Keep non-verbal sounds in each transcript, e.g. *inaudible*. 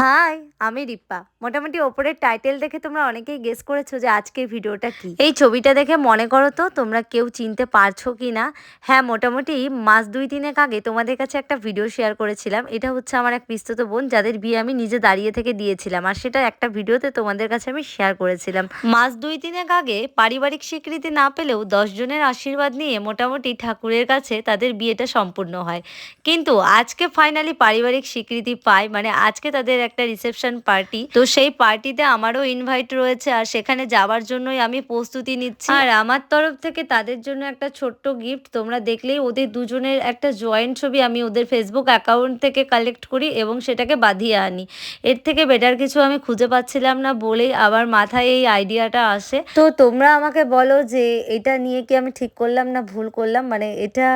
High, আমি রিপ্পা। মোটামুটি ওপরের টাইটেল দেখে তোমরা অনেকেই গেস করেছ যে আজকের ভিডিওটা কি। এই ছবিটা দেখে মনে করো তো, তোমরা কেউ চিনতে পারছ কি না হ্যাঁ মোটামুটি মাস দুই তিনেক আগে তোমাদের কাছে একটা ভিডিও শেয়ার করেছিলাম। এটা হচ্ছে আমার এক পিস্তত বোন, যাদের বিয়ে আমি নিজে দাঁড়িয়ে থেকে দিয়েছিলাম। আর সেটা একটা ভিডিওতে তোমাদের কাছে আমি শেয়ার করেছিলাম। মাস দুই তিনেক আগে পারিবারিক স্বীকৃতি না পেলেও দশজনের আশীর্বাদ নিয়ে মোটামুটি ঠাকুরের কাছে তাদের বিয়েটা সম্পূর্ণ হয়। কিন্তু আজকে ফাইনালি পারিবারিক স্বীকৃতি পায় মানে আজকে তাদের একটা রিসেপশন পার্টি তো সেই পার্টিতে আমারও ইনভাইট রয়েছে আর সেখানে যাওয়ার জন্যই আমি প্রস্তুতি নিচ্ছি। আর আমার তরফ থেকে তাদের জন্য একটা ছোট্ট গিফট তোমরা দেখলেই ওদের দুজনের একটা জয়েন্ট ছবি আমি ওদের ফেসবুক অ্যাকাউন্ট থেকে কালেক্ট করি এবং সেটাকে বাঁধিয়ে আনি। এর থেকে বেটার কিছু আমি খুঁজে পাচ্ছিলাম না বলেই আবার মাথায় এই আইডিয়াটা আসে। তো তোমরা আমাকে বলো যে এটা নিয়ে কি আমি ঠিক করলাম না ভুল করলাম? মানে এটা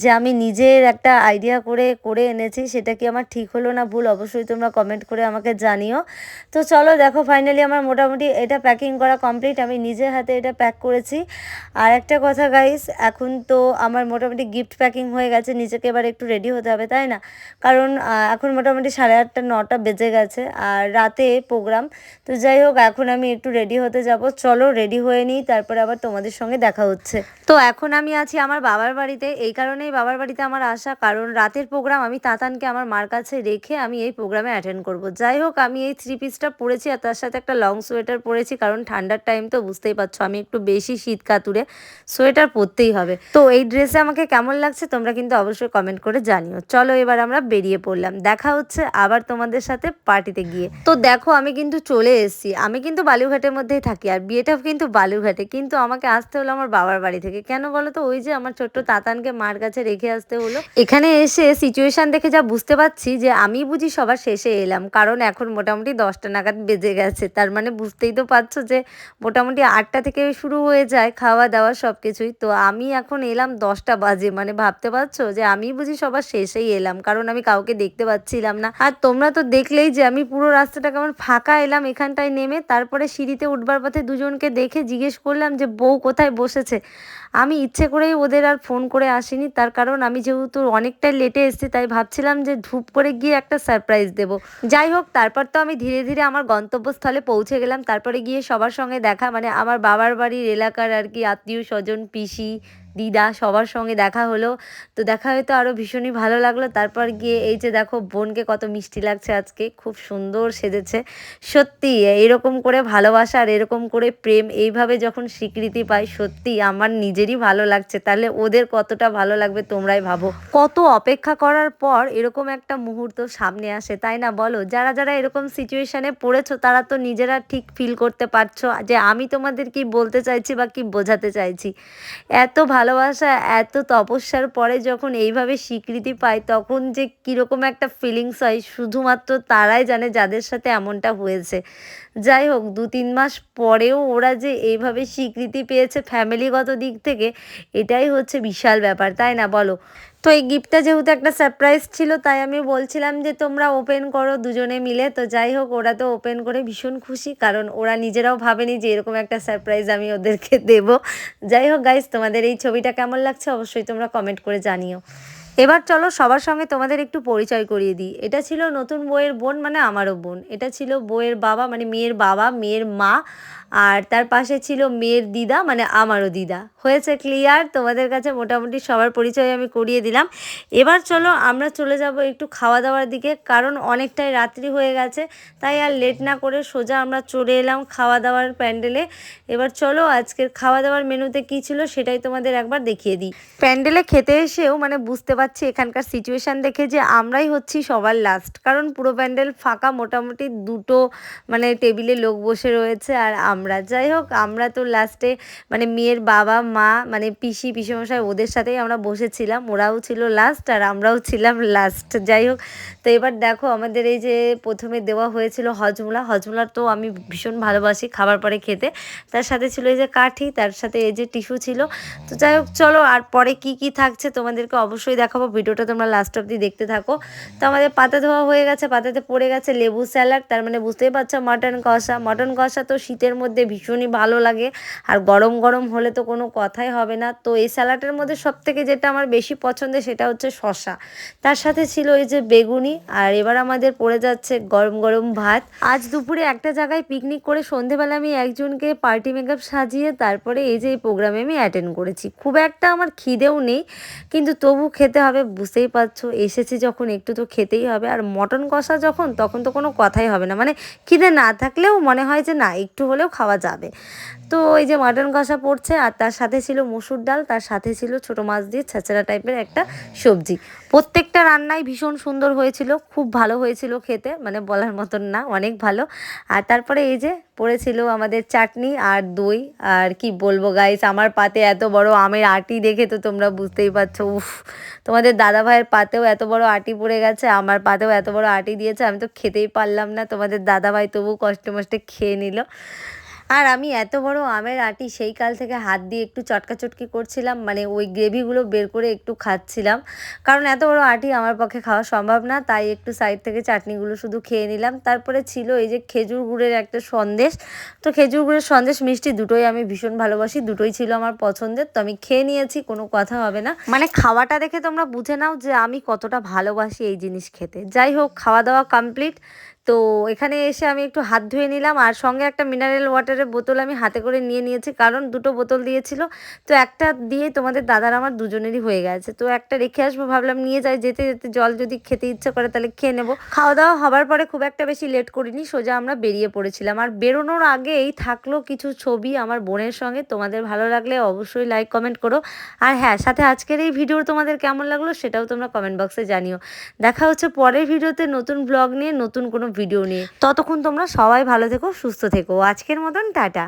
যে আমি নিজের একটা আইডিয়া করে করে এনেছি, সেটা কি আমার ঠিক হলো না ভুল? অবশ্যই তোমরা কমেন্ট করে আমাকে জানিও। তো চলো দেখো ফাইনালি আমার মোটামুটি এটা প্যাকিং করা কমপ্লিট আমি নিজের হাতে এটা প্যাক করেছি। আর একটা কথা গাইস এখন তো আমার মোটামুটি গিফট প্যাকিং হয়ে গেছে, নিজেকে এবার একটু রেডি হতে হবে, তাই না? কারণ এখন মোটামুটি সাড়ে আটটা, নটা বেজে গেছে, আর রাতে প্রোগ্রাম তো যাই হোক, এখন আমি একটু রেডি হতে যাব। চলো রেডি হয়ে নিই, তারপরে আবার তোমাদের সঙ্গে দেখা হচ্ছে। তো এখন আমি আছি আমার বাবার বাড়িতে, এই কারণেই বাবার বাড়িতে আমার আসা। কারণ রাতের প্রোগ্রাম আমি তাতানকে আমার মার কাছে রেখে আমি এই প্রোগ্রামে অ্যাটেন্ড করব। যাই হোক আমি এই থ্রি পিসটা পরেছি আর তার সাথে একটা লং সোয়েটার পরেছি, কারণ ঠান্ডার টাইম তো বুঝতেই পারছ, আমি একটু বেশি শীত কাতুরে সোয়েটার পরতেই হবে। তো এই ড্রেসে আমাকে কেমন লাগছে তোমরা কিন্তু অবশ্যই কমেন্ট করে জানিও। চলো এবার আমরা বেরিয়ে পড়লাম। দেখা হচ্ছে আবার তোমাদের সাথে পার্টিতে গিয়ে। তো দেখো, আমি কিন্তু চলে এসেছি। আমি কিন্তু বালুঘাটের মধ্যেই থাকি, আর বিয়েটাও কিন্তু বালুঘাটে কিন্তু আমাকে আসতে হলো আমার বাবার বাড়ি থেকে। কেন বলো তো? ওই যে আমার ছোট্ট তাতানকে মার কাছে রেখে আসতে হলো। এখানে এসে সিচুয়েশন দেখে যা বুঝতে পারছি যে আমি বুঝি সবার শেষে এলাম। কারণ এখন মোটামুটি দশটা নাগাদ বেজে গেছে। তার মানে বুঝতেই তো পারছ যে মোটামুটি আটটা থেকে শুরু হয়ে যায় খাওয়া দাওয়া সব কিছুই তো আমি এখন এলাম দশটা বাজে। মানে ভাবতে পারছ যে আমি বুঝি সবার শেষেই এলাম। কারণ আমি কাউকে দেখতে পাচ্ছিলাম না। আর তোমরা তো দেখলেই যে আমি পুরো রাস্তাটা কেমন ফাঁকা এলাম, এখানটায় নেমে তারপরে সিঁড়িতে উঠবার পথে দুজনকে দেখে জিজ্ঞেস করলাম যে বউ কোথায় বসেছে? আমি ইচ্ছে করেই ওদের আর ফোন করে আসিনি। তার কারণ আমি যেহেতু অনেকটাই লেটে এসেছি, তাই ভাবছিলাম যে ধূপ করে গিয়ে একটা সারপ্রাইজ দেব। যাই হোক, তারপর তো আমি ধীরে ধীরে আমার গন্তব্যস্থলে পৌঁছে গেলাম। তারপরে গিয়ে সবার সঙ্গে দেখা মানে আমার বাবার বাড়ির এলাকার আর কি আত্মীয় স্বজন পিসি দিদা সবার সঙ্গে দেখা হলো। তো দেখা হয়তো আরও ভীষণই ভালো লাগল। তারপর গিয়ে এই যে দেখো বোনকে কত মিষ্টি লাগছে আজকে, খুব সুন্দর সেজেছে। সত্যি, এরকম করে ভালোবাসা আর এরকম করে প্রেম এইভাবে যখন স্বীকৃতি পাই সত্যি আমার নিজেরই ভালো লাগছে। তাহলে ওদের কতটা ভালো লাগবে তোমরাই ভাবো। কত অপেক্ষা করার পর এরকম একটা মুহূর্ত সামনে আসে, তাই না বলো? যারা যারা এরকম সিচুয়েশনে পড়েছো, তারা তো নিজেরা ঠিক ফিল করতে পারছ। যে আমি তোমাদের কি বলতে চাইছি বা কি বোঝাতে চাইছি। এত ভালোবাসা, এত তপস্যার পরে যখন এইভাবে স্বীকৃতি পায়, তখন যে কীরকম একটা ফিলিংস হয়, শুধুমাত্র তারাই জানে যাদের সাথে এমনটা হয়েছে। যাই হোক দু তিন মাস পরেও ওরা যে এইভাবে স্বীকৃতি পেয়েছে ফ্যামিলিগত দিক থেকে, এটাই হচ্ছে বিশাল ব্যাপার, তাই না? বলো। তো এই গিফটটা যেহেতু একটা সারপ্রাইজ ছিল, তাই আমি বলছিলাম যে তোমরা ওপেন করো দুজনে মিলে। তো যাই হোক, ওরা তো ওপেন করে ভীষণ খুশি, কারণ ওরা নিজেরাও ভাবেনি যে এরকম একটা সারপ্রাইজ আমি ওদেরকে *laughs* দেব। যাই হোক গাইজ তোমাদের এই ছবিটা কেমন লাগছে অবশ্যই তোমরা কমেন্ট করে জানিও। এবার চলো সবার সঙ্গে তোমাদের একটু পরিচয় করিয়ে দিই। এটা ছিল নতুন বইয়ের বোন মানে আমারও বোন। এটা ছিল বইয়ের বাবা মানে মেয়ের বাবা, মেয়ের মা আর তার পাশে ছিল মেয়ের দিদা মানে আমারও দিদা। হয়েছে ক্লিয়ার তোমাদের কাছে মোটামুটি সবার পরিচয় আমি করিয়ে দিলাম। এবার চলো, আমরা চলে যাব একটু খাওয়া দাওয়ার দিকে, কারণ অনেকটাই রাত্রি হয়ে গেছে, তাই আর লেট না করে সোজা আমরা চলে এলাম খাওয়া দাওয়ার প্যান্ডেলে। এবার চলো, আজকের খাওয়া দাওয়ার মেনুতে কি ছিল সেটাই তোমাদের একবার দেখিয়ে দিই। প্যান্ডেলে খেতে এসেও মানে বুঝতে পারছি এখানকার সিচুয়েশান দেখে যে আমরাই হচ্ছি সবার লাস্ট কারণ পুরো প্যান্ডেল ফাঁকা মোটামুটি দুটো মানে টেবিলে লোক বসে রয়েছে আর আমরা। যাই হোক আমরা তো লাস্টে মানে মেয়ের বাবা, মা মানে পিসি, পিসেমশাই ওদের সাথেই আমরা বসেছিলাম। ওরাও ছিল লাস্ট আর আমরাও ছিলাম লাস্ট যাই হোক তো এবার দেখো আমাদের এই যে প্রথমে দেওয়া হয়েছিল হজমোলা। হজমোলা তো আমি ভীষণ ভালোবাসি খাবার পরে খেতে। তার সাথে ছিল এই যে কাঠি, তার সাথে এই যে টিস্যু ছিল। তো যাই হোক চলো আর পরে কি কি থাকছে তোমাদেরকে অবশ্যই দেখাবো। ভিডিওটা তোমরা লাস্ট অব্দি দেখতে থাকো। তো আমাদের পাতা ধোয়া হয়ে গেছে, পাতাতে পড়ে গেছে লেবু স্যালাড। তার মানে বুঝতেই পারছ মাটন কষা। মটন কষা তো শীতের মধ্যে ভীষণই ভালো লাগে। আর গরম গরম হলে তো কোনো কথাই হবে না। তো এই স্যালাডের মধ্যে সব থেকে যেটা আমার বেশি পছন্দের সেটা হচ্ছে শশা তার সাথে ছিল এই যে বেগুনি। আর এবার আমাদের পড়ে যাচ্ছে গরম গরম ভাত। আজ দুপুরে একটা জায়গায় পিকনিক করে সন্ধেবেলা আমি একজনকে পার্টি মেকআপ সাজিয়ে তারপরে এই যে এই প্রোগ্রামে আমি অ্যাটেন্ড করেছি। খুব একটা আমার খিদেও নেই, কিন্তু তবু খেতে হবে, বুঝতেই পারছ। এসেছি যখন, একটু তো খেতেই হবে। আর মটন কষা যখন, তখন তো কোনো কথাই হবে না। মানে খিদে না থাকলেও মনে হয় যে না, একটু হলেও খাওয়া যাবে। তো এই যে মাটন কষা পড়ছে আর তার সাথে ছিল মসুর ডাল, তার সাথে ছিল ছোটো মাছ দিয়ে ছাঁচড়া টাইপের একটা সবজি। প্রত্যেকটা রান্নাই ভীষণ সুন্দর হয়েছিল, খুব ভালো হয়েছিল খেতে মানে বলার মতন না, অনেক ভালো। আর তারপরে এই যে পড়েছিল আমাদের চাটনি আর দই, আর কি বলব গাইস আমার পাতে এত বড় আমের আটি দেখে তো তোমরা বুঝতেই পারছ, উফ। তোমাদের দাদা ভাইয়ের পাতেও এত বড় আটি পড়ে গেছে, আমার পাতেও এত বড় আটি দিয়েছে, আমি তো খেতেই পারলাম না, তোমাদের দাদা ভাই তবু কষ্টে মষ্টে খেয়ে নিল। আর আমি এত বড় আমের আটি সেই কাল থেকে হাত দিয়ে একটু চটকাচটকি করছিলাম মানে ওই গ্রেভিগুলো বের করে একটু খাচ্ছিলাম। কারণ এত বড় আটি আমার পক্ষে খাওয়া সম্ভব না, তাই একটু সাইড থেকে চাটনিগুলো শুধু খেয়ে নিলাম। তারপরে ছিল এই যে খেজুর গুড়ের একটা সন্দেশ। তো খেজুর গুড়ের সন্দেশ, মিষ্টি দুটোই আমি ভীষণ ভালোবাসি, দুটোই ছিল আমার পছন্দের। তো আমি খেয়ে নিয়েছি, কোনো কথা হবে না। মানে খাওয়াটা দেখে তোমরা বুঝে নাও যে আমি কতটা ভালোবাসি এই জিনিস খেতে। যাই হোক, খাওয়া দাওয়া কমপ্লিট তো এখানে এসে আমি একটু হাত ধুয়ে নিলাম আর সঙ্গে একটা মিনারেল ওয়াটারের বোতল আমি হাতে করে নিয়ে নিয়েছি, কারণ দুটো বোতল দিয়েছিল। তো একটা দিয়ে তোমাদের দাদার আমার দুজনেরই হয়ে গেছে। তো একটা রেখে আসব, ভাবলাম নিয়ে যাই, যেতে যেতে জল যদি খেতে ইচ্ছে করে তাহলে খেয়ে নেব। খাওয়া দাওয়া হবার পরে খুব একটা বেশি লেট করিনি, সোজা আমরা বেরিয়ে পড়েছিলাম। আর বেরোনোর আগেই থাকল কিছু ছবি আমার বোনের সঙ্গে, তোমাদের ভালো লাগলে অবশ্যই লাইক কমেন্ট করো। আর হ্যাঁ সাথে আজকের এই ভিডিও তোমাদের কেমন লাগল সেটাও তোমরা কমেন্ট বক্সে জানিও। দেখা হচ্ছে পরের ভিডিওতে নতুন ব্লগ নিয়ে, নতুন কোনো ভিডিও নিয়ে। ততক্ষণ তোমরা সবাই ভালো থেকো সুস্থ থেকো। আজকের মতন টাটা।